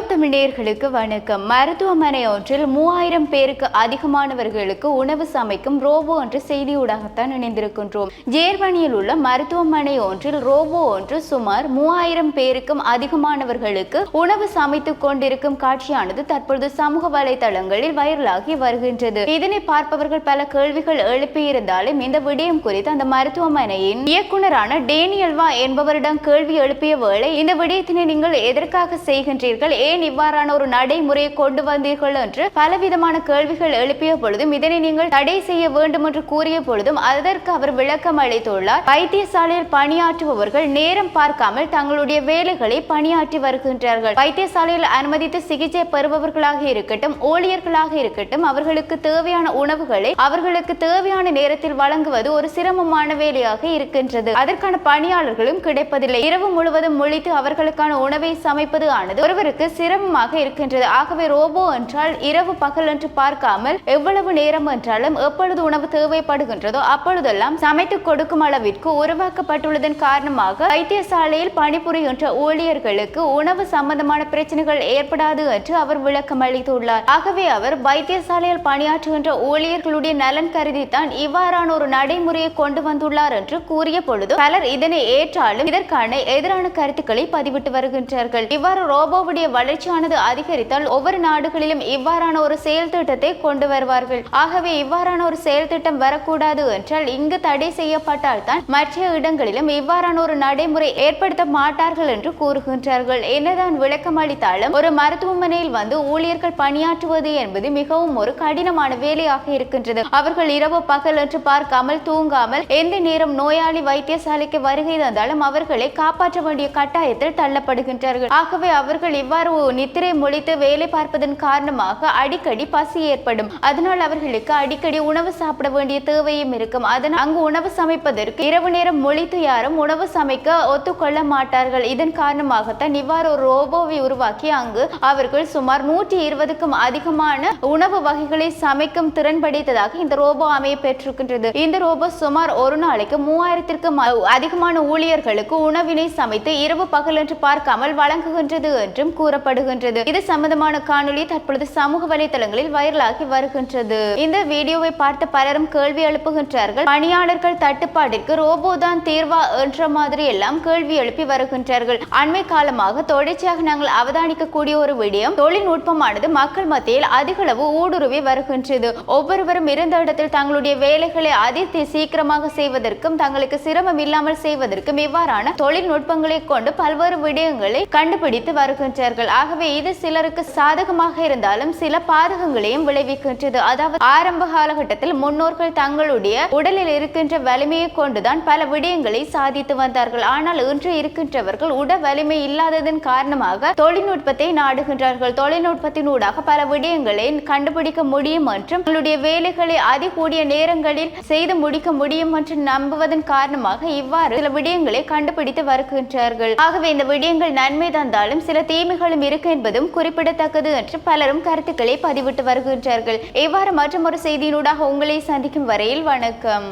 Hello தமிழர்களுக்கு வணக்கம். மருத்துவமனை ஒன்றில் மூவாயிரம் பேருக்கு அதிகமானவர்களுக்கு உணவு சமைக்கும் ரோபோ ஒன்று செய்தியூடாகத்தான் இணைந்திருக்கின்றோம். ஜேர்மனியில் உள்ள மருத்துவமனை ஒன்றில் ரோபோ ஒன்று சுமார் மூவாயிரம் பேருக்கும் அதிகமானவர்களுக்கு உணவு சமைத்துக் கொண்டிருக்கும் காட்சியானது தற்பொழுது சமூக வலைதளங்களில் வைரலாகி வருகின்றது. இதனை பார்ப்பவர்கள் பல கேள்விகள் எழுப்பியிருந்தாலும் இந்த விடயம் குறித்து அந்த மருத்துவமனையின் இயக்குநரான டேனியல்வா என்பவரிடம் கேள்வி எழுப்பிய வேளை இந்த விடயத்தினை நீங்கள் எதற்காக செய்கின்றீர்கள்? ஏன் இவ்வாறான ஒரு நடைமுறையை கொண்டு வந்தீர்கள் என்று பலவிதமான கேள்விகள் எழுப்பிய பொழுதும் இதனை நீங்கள் தடை செய்ய வேண்டும் என்று கூறிய பொழுதும் அதற்கு அவர் விளக்கம் அளித்துள்ளார். வைத்தியசாலையில் பணியாற்றுபவர்கள் நேரம் பார்க்காமல் தங்களுடைய வேலைகளை பணியாற்றி வருகின்றார்கள். வைத்தியசாலையில் அனுமதித்து சிகிச்சை பெறுபவர்களாக இருக்கட்டும் ஊழியர்களாக இருக்கட்டும் அவர்களுக்கு தேவையான உணவுகளை அவர்களுக்கு தேவையான நேரத்தில் வழங்குவது ஒரு சிரமமான வேலையாக இருக்கின்றது. அதற்கான பணியாளர்களும் கிடைப்பதில்லை. இரவு முழுவதும் முழித்து அவர்களுக்கான உணவை சமைப்பது ஆனது ஒருவருக்கு சிரமமாக இருக்கின்றது. ஆகவே ரோபோ என்றால் இரவு பகல் என்று பார்க்காமல் எவ்வளவு நேரம் என்றாலும் எப்பொழுது உணவு தேவைப்படுகின்றதோ அப்பொழுதெல்லாம் சமைத்து கொடுக்கும் அளவிற்கு உருவாக்கப்பட்டுள்ளதன் காரணமாக வைத்தியசாலையில் பணிபுரிகின்ற ஊழியர்களுக்கு உணவு சம்பந்தமான பிரச்சனைகள் ஏற்படாது என்று அவர் விளக்கம் அளித்துள்ளார். ஆகவே அவர் வைத்தியசாலையில் பணியாற்றுகின்ற ஊழியர்களுடைய நலன் கருதித்தான் இவ்வாறான ஒரு நடைமுறையை கொண்டு வந்துள்ளார் என்று கூறிய பொழுது பலர் இதனை ஏற்றாலும் இதற்கான எதிரான கருத்துக்களை பதிவிட்டு வருகின்றார்கள். இவ்வாறு ரோபோவுடைய வளர்ச்சியானது அதிகரித்தால் ஒவ்வொரு நாடுகளிலும் இவ்வாறான ஒரு செயல் திட்டத்தை கொண்டு வருவார்கள். ஆகவே இவ்வாறான ஒரு செயல் திட்டம் வரக்கூடாது என்றால் இங்கு தடை செய்யப்பட்டால் தான் மற்ற இடங்களிலும் இவ்வாறான ஒரு நடைமுறை ஏற்படுத்த மாட்டார்கள் என்று கூறுகின்றார்கள். என்னதான் விளக்கம் அளித்தாலும் ஒரு மருத்துவமனையில் வந்து ஊழியர்கள் பணியாற்றுவது என்பது மிகவும் ஒரு கடினமான வேலையாக இருக்கின்றது. அவர்கள் இரவு பகல் என்று பார்க்காமல் தூங்காமல் எந்த நேரம் நோயாளி வைத்தியசாலைக்கு வருகை தந்தாலும் அவர்களை காப்பாற்ற வேண்டிய கட்டாயத்தில் தள்ளப்படுகின்றார்கள். ஆகவே அவர்கள் இவ்வாறு நித்திரை முழித்து வேலை பார்ப்பதன் காரணமாக அடிக்கடி பசி ஏற்படும். அதனால் அவர்களுக்கு அடிக்கடி உணவு சாப்பிட வேண்டிய தேவையும் இருக்கும். அதனால் அங்கு உணவு சமைப்பதற்கு இரவு நேரம் முழித்து யாரும் உணவு சமைக்க ஒத்துக்கொள்ள மாட்டார்கள். இதன் காரணமாகத்தான் இவ்வாறு ஒரு ரோபோவை உருவாக்கி அங்கு அவர்கள் சுமார் நூற்றி இருபதுக்கும் அதிகமான உணவு வகைகளை சமைக்கும் திறன் படைத்ததாக இந்த ரோபோ அமைய பெற்றிருக்கின்றது. இந்த ரோபோ சுமார் ஒரு நாளைக்கு மூவாயிரத்திற்கும் அதிகமான ஊழியர்களுக்கு உணவினை சமைத்து இரவு பகல் என்று பார்க்காமல் வழங்குகின்றது என்றும் கூறப்படுகின்றது இது சம்பந்தமான காணொளி தற்பொழுது சமூக வலைதளங்களில் வைரலாகி வருகின்றது. இந்த வீடியோவை பார்த்து பலரும் கேள்வி எழுப்புகின்றார்கள். பணியாளர்கள் தட்டுப்பாட்டிற்கு ரோபோ தான் தீர்வா என்ற மாதிரி எல்லாம் கேள்வி எழுப்பி வருகின்றார்கள். அண்மை காலமாக தொடர்ச்சியாக நாங்கள் அவதானிக்கக்கூடிய ஒரு விடயம் தொழில்நுட்பமானது மக்கள் மத்தியில் அதிகளவு ஊடுருவி வருகின்றது. ஒவ்வொருவரும் இருந்த இடத்தில் தங்களுடைய வேலைகளை அதிர்த்தி சீக்கிரமாக செய்வதற்கும் தங்களுக்கு சிரமம் இல்லாமல் செய்வதற்கும் இவ்வாறான தொழில்நுட்பங்களை கொண்டு பல்வேறு விடயங்களை கண்டுபிடித்து வருகின்றார்கள். ஆகவே இது சிலருக்கு சாதகமாக இருந்தாலும் சில பாதகங்களையும் விளைவிக்கின்றது. அதாவது ஆரம்ப காலகட்டத்தில் முன்னோர்கள் தங்களுடைய உடலில் இருக்கின்ற வலிமையை கொண்டுதான் பல விடயங்களை சாதித்து வந்தார்கள். ஆனால் இன்று இருக்கின்றவர்கள் உடல் வலிமை இல்லாததன் காரணமாக தொழில்நுட்பத்தை நாடுகின்றார்கள். தொழில்நுட்பத்தினூடாக பல விடயங்களை கண்டுபிடிக்க முடியும் என்றும் தங்களுடைய வேலைகளை அதிகூடிய நேரங்களில் செய்து முடிக்க முடியும் என்று நம்புவதன் காரணமாக இவ்வாறு சில விடயங்களை கண்டுபிடித்து வருகின்றார்கள். ஆகவே இந்த விடயங்கள் நன்மை தந்தாலும் சில தீமைகளும் இருக்கு என்பதும் குறிப்பிடத்தக்கது என்று பலரும் கருத்துக்களை பதிவிட்டு வருகின்றார்கள். இவ்வாறு மற்றும் ஒரு செய்தியினூடாக உங்களை சந்திக்கும் வரையில் வணக்கம்.